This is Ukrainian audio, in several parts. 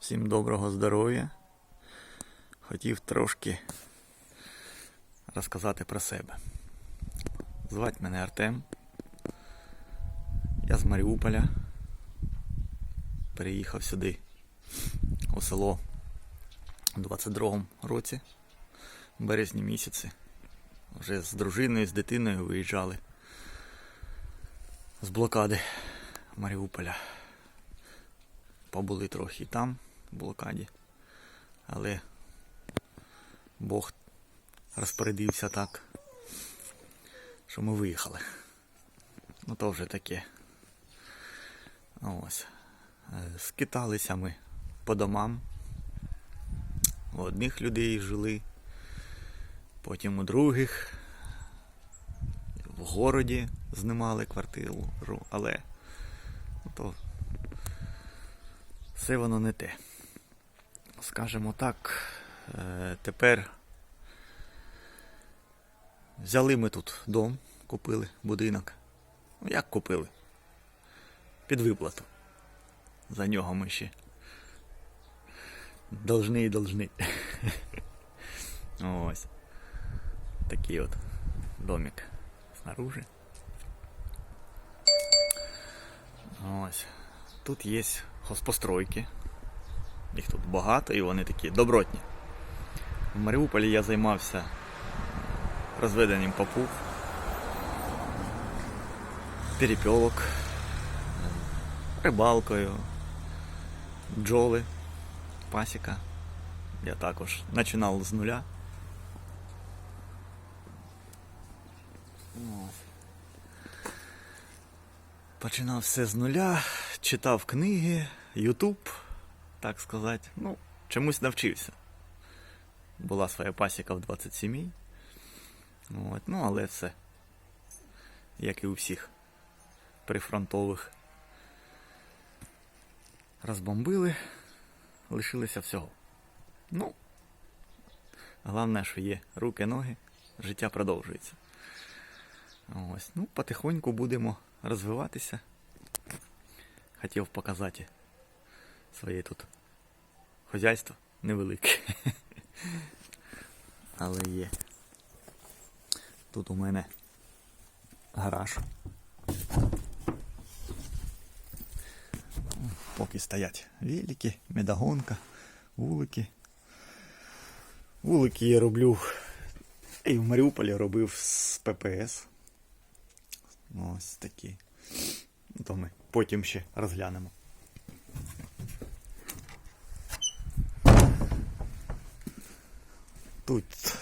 Всім доброго здоров'я. Хотів трошки розказати про себе. Звать мене Артем. Я з Маріуполя. Переїхав сюди у село у 22-му році, в березні місяці. Вже з дружиною, з дитиною виїжджали з блокади Маріуполя. Побули трохи там, в блокаді. Але Бог розпорядився так, що ми виїхали. Ну то вже таке. Ось. Скиталися ми по домам. У одних людей жили, потім у других. В городі знімали квартиру, але ну, то все воно не те. Скажімо так, е, тепер взяли ми тут дом, купили будинок. Ну як купили? Під виплату. За нього ми ще. Должны і должны. Ось. Такий от домик снаружи. Ось. Тут є хозпостройки. Їх тут багато і вони такі добротні. В Маріуполі я займався розведенням попуг, перепілок, рибалкою, бджоли, пасіка. Я також починав з нуля. Починав все з нуля, читав книги, Ютуб, так сказати. Ну, чомусь навчився. Була своя пасіка в 20 сімей. От, ну, але все. Як і у всіх прифронтових. Розбомбили, лишилося всього. Ну, головне, що є руки, ноги, життя продовжується. Ось, ну, потихоньку будемо розвиватися. Хотів показати своє тут хазяйство невелике. Але є. Тут у мене гараж. Поки стоять велики, медогонка, вулики. Вулики я роблю і в Маріуполі робив з ППС. Ось такі. То ми потім ще розглянемо. Тут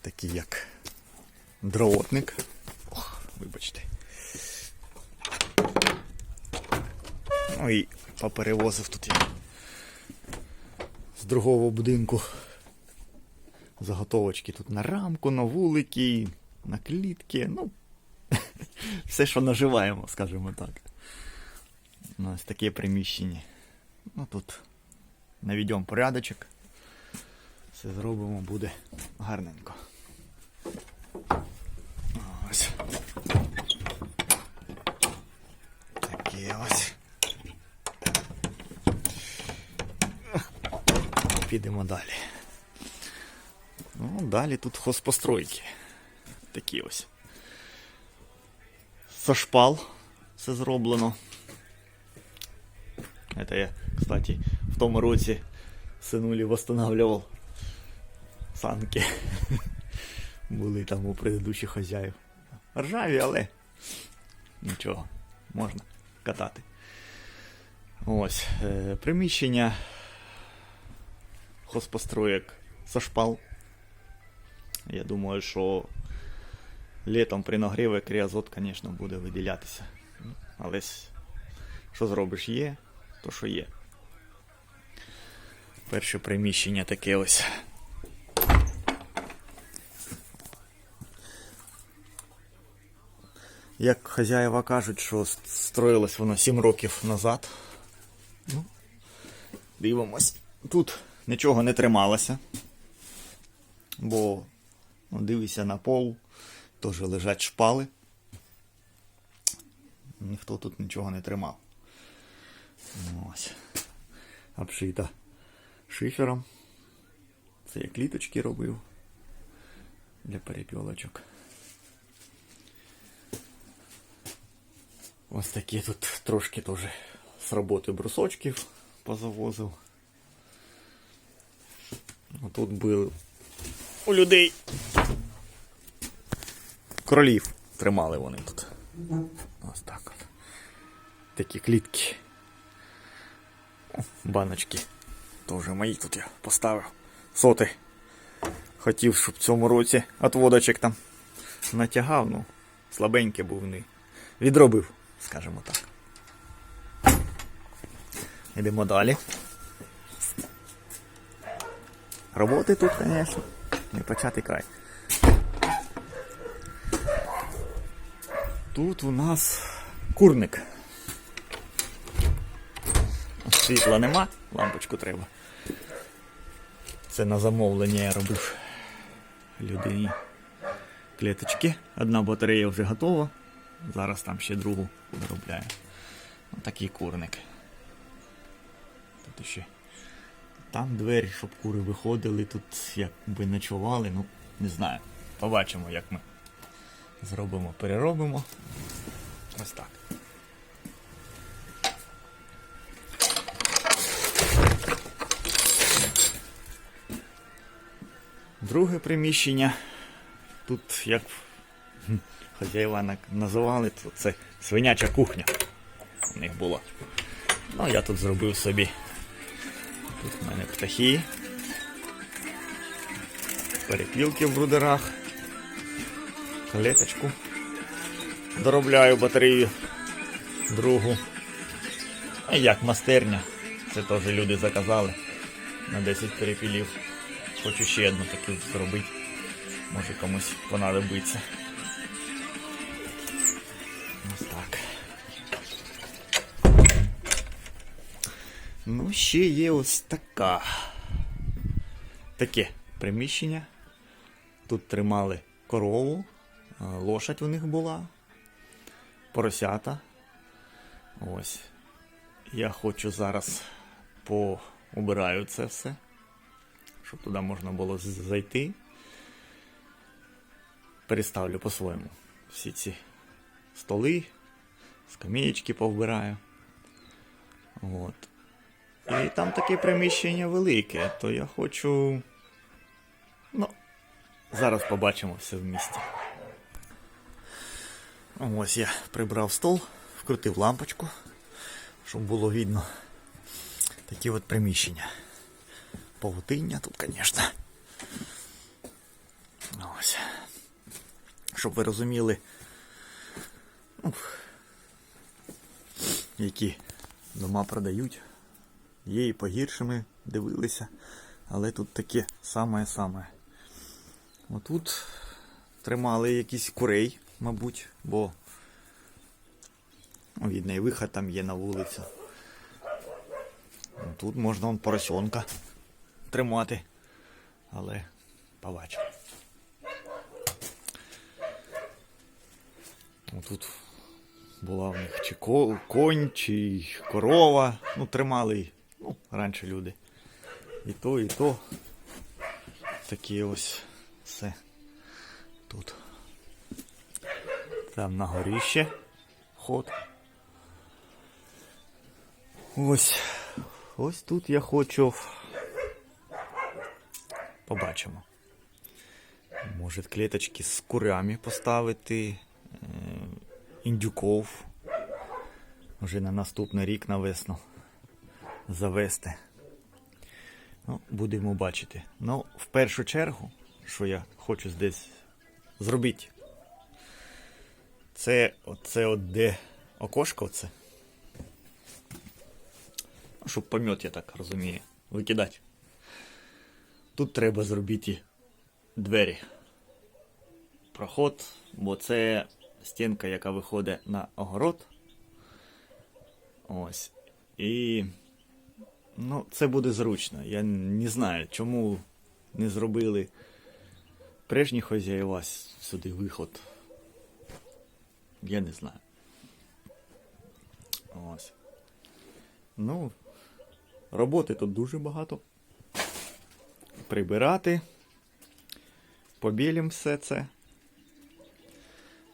такий як дротник. Ох, вибачте. Ну і поперевозив тут я з другого будинку заготовочки тут на рамку, на вулики, на клітки, ну, все, що наживаємо, скажімо так. Нас таке приміщення. Ну тут наведемо порядочок. Все зробимо, буде гарненько. Ось. Таке ось. Підемо далі. Ну, далі тут хозпостройки. Такі ось. Со шпал все зроблено. Это я, кстати, в тому році синулі восстанавливав санки. Були там у предыдущих хазяїв. Ржаві, але нічого, можна катати. Ось, е, приміщення хозпостроєк со шпал. Я думаю, що літом при нагріві кріазот, звісно, буде виділятися. Ну, Але що зробиш є, то що є. Перше приміщення таке ось. Як хазяїва кажуть, що строїлось воно 7 років назад. Ну, дивимось. Тут нічого не трималося. Бо ну, дивися на пол, теж лежать шпали. Ніхто тут нічого не тримав. Ось. обшита шифером. Це я кліточки робив для перепілочок. Ось такі тут трошки теж з роботи брусочків позавозив. Тут були у людей кролів тримали вони тут. Ось так от. Такі клітки. Баночки. Теж мої тут я поставив. Соти. Хотів, щоб в цьому році отводочок там натягав, ну, слабеньке був не. Відробив, скажімо так. Йдемо далі. Роботи тут, звісно, не почати край. Тут у нас курник. Світла нема, лампочку треба. Це на замовлення я робив людині клеточки. Одна батарея вже готова. Зараз там ще другу доробляю. Ось такий курник. Тут ще там двері, щоб кури виходили, тут якби ночували, ну не знаю. Побачимо, як ми зробимо, переробимо. Ось так. Друге приміщення. Тут як хазяїва називали, то це свиняча кухня. У них була. Ну, я тут зробив собі. Тут в мене птахи. Перепілки в брудерах. Клеточку. Доробляю батарею другу. А як мастерня. Це теж люди заказали на 10 перепілів. Хочу ще одну таку зробити. Може комусь понадобиться. Ось так. Ну, ще є ось така. Таке приміщення. Тут тримали корову, лошадь у них була, поросята. Ось. Я хочу зараз поубираю це все, щоб туди можна було зайти. Переставлю по-своєму всі ці столи, скамеєчки повбираю. От. І там таке приміщення велике, то я хочу. Ну, зараз побачимо все в місті. Ось я прибрав стол, вкрутив лампочку, щоб було видно такі от приміщення. Павутиння тут, звісно. Ось. Щоб ви розуміли, ну, які дома продають. Є і погіршими дивилися, але тут таке саме-саме. Отут тримали якісь курей, мабуть, бо ну, видно, і виход там є на вулицю. Ну, Тут можна он поросенка тримати, але побачимо. Тут була в них чи конь, чи корова. Ну, тримали ну, раніше люди. І то, і то. Такі ось все тут. Там на горі ще ход. Ось. Ось тут я хочу. Побачимо. Може клеточки з курями поставити. е, Індюков. Вже на наступний рік на весну завести. Ну, будемо бачити. Ну, в першу чергу, що я хочу десь зробити, це оце от де окошко. Ну, Щоб помет, я так розумію, викидати. Тут треба зробити двері. Проход, бо це стінка, яка виходить на огород. Ось. І ну, це буде зручно. Я не знаю, чому не зробили прежні хазяїва сюди виход. Я не знаю. Ось. Ну, Роботи тут дуже багато. Прибирати. Побілім все це.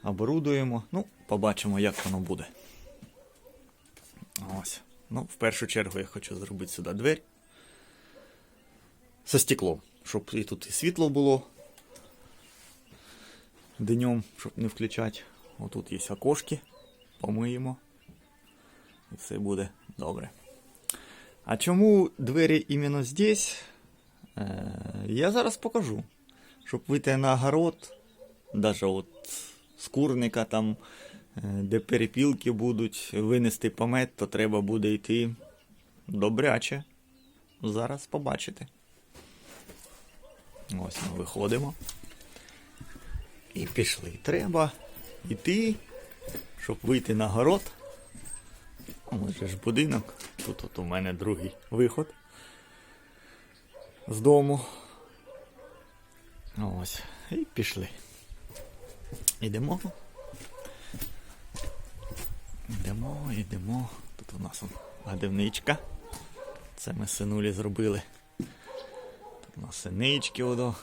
Оборудуємо. Ну, побачимо, як воно буде. Ось. Ну, в першу чергу я хочу зробити сюди двері. Со стеклом, щоб і тут і світло було. Днем, щоб не включати. Отут є окошки. Помиємо. І все буде добре. А чому двері іменно здесь? Е, я зараз покажу. Щоб вийти на огород, даже от з курника там, е, де перепілки будуть, винести помет, то треба буде йти добряче. Зараз побачите. Ось ми виходимо. І пішли. Треба йти, щоб вийти на город. Ось ж будинок. Тут от у мене другий виход з дому. Ось. І пішли. Ідемо. Йдемо, йдемо. Тут у нас он гадівничка. Це ми синулі зробили. Тут у нас синички одо.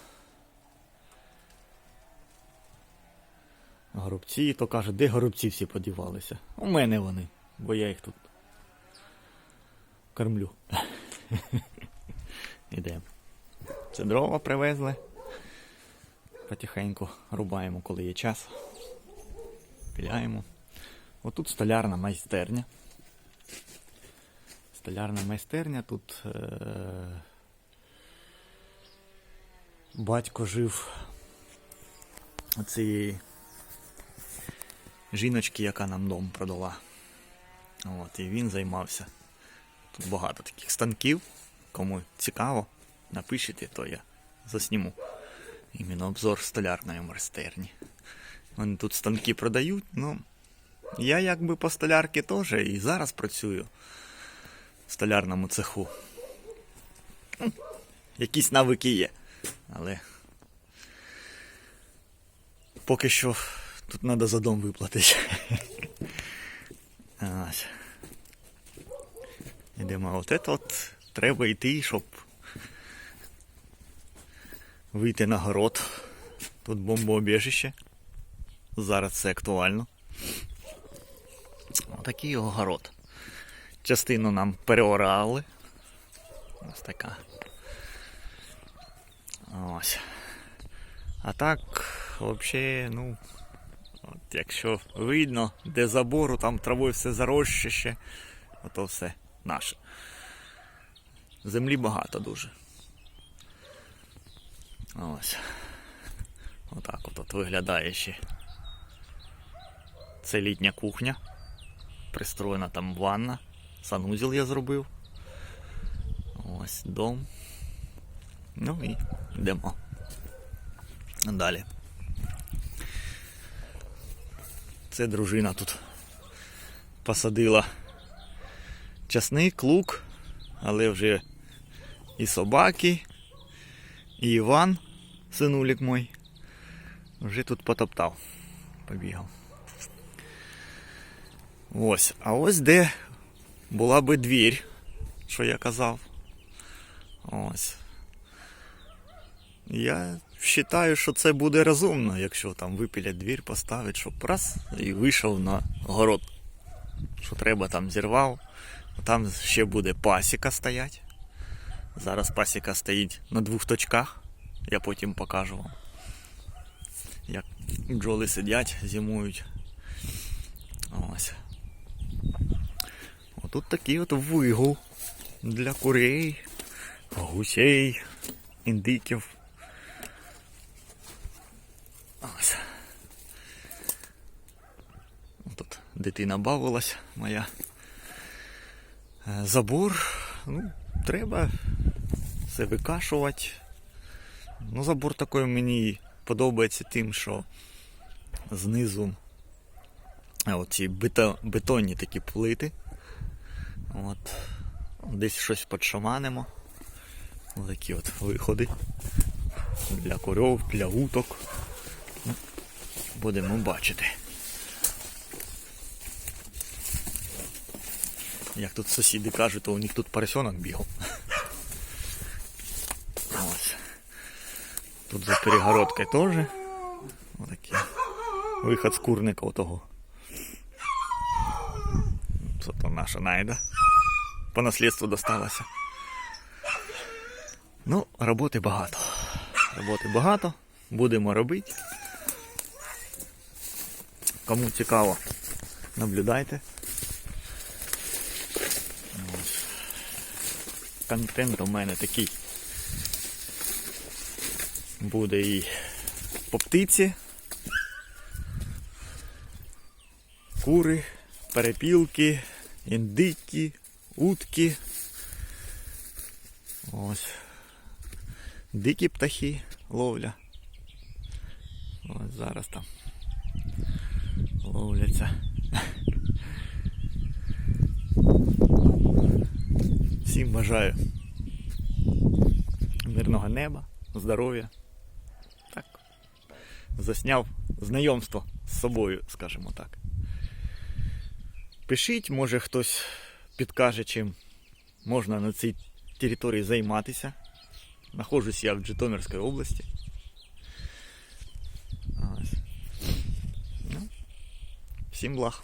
Горобці, то каже, де горобці всі подівалися? У мене вони, бо я їх тут кормлю. Ідемо. Це дрова привезли. Потихеньку рубаємо, коли є час. Піляємо. Отут столярна майстерня. Столярна майстерня тут е- батько жив цієї жіночки, яка нам дом продала. От, і він займався. Тут багато таких станків. Кому цікаво, напишіть, то я засніму. Іменно обзор столярної майстерні. Вони тут станки продають, ну. Я якби по столярки теж і зараз працюю в столярному цеху. Ну, Якісь навики є. Але поки що тут треба за дом виплатити. Ідемо, от це от треба йти, щоб вийти на город. Тут бомбоубіжище. Зараз це актуально. Отакий огород. Частину нам переорали. Ось така. Ось. А так, взагалі, ну, от якщо видно, де забору, там травою все зароща ще, ото все наше. Землі багато дуже. Ось. Отак от, от виглядає ще. Це літня кухня. Пристроєна там ванна. Санузел я зробив. Ось дом. Ну і йдемо. Далі. Це дружина тут посадила часник, лук, але вже і собаки, і Іван, синулік мой, вже тут потоптав, побігав. Ось, а ось де була би двір, що я казав. Ось. Я вважаю, що це буде розумно, якщо там випілять двір, поставить, щоб раз і вийшов на город. Що треба там зірвав. Там ще буде пасіка стоять. Зараз пасіка стоїть на двох точках. Я потім покажу вам. Як бджоли сидять, зимують. Ось. Отут такий от вигул для курей, гусей, індиків. Ось. Тут дитина бавилась моя. Е, Забор, ну, треба все викашувати. Ну, забор такий мені подобається тим, що знизу а, оці бето, бетонні такі плити. От. Десь щось подшаманимо. Ось такі от виходи для коров, для уток. Будемо бачити. Як тут сусіди кажуть, то у них тут поросенок бігав. Тут за перегородкою теж. Отакий. Виход з курника отого. Це то наша найда. По наслідству досталося. Ну, роботи багато. Роботи багато. Будемо робити. Кому цікаво, наблюдайте. Ось. Контент у мене такий. Буде і по птиці. Кури, перепілки, індики, утки. Ось. Дикі птахи ловля. Ось зараз там ловляться. Всім бажаю мирного неба, здоров'я. Так. Засняв знайомство з собою, скажімо так. Пишіть, може хтось підкаже, чим можна на цій території займатися. Нахожусь я в Житомирській області. Ось. Ну, всім благ.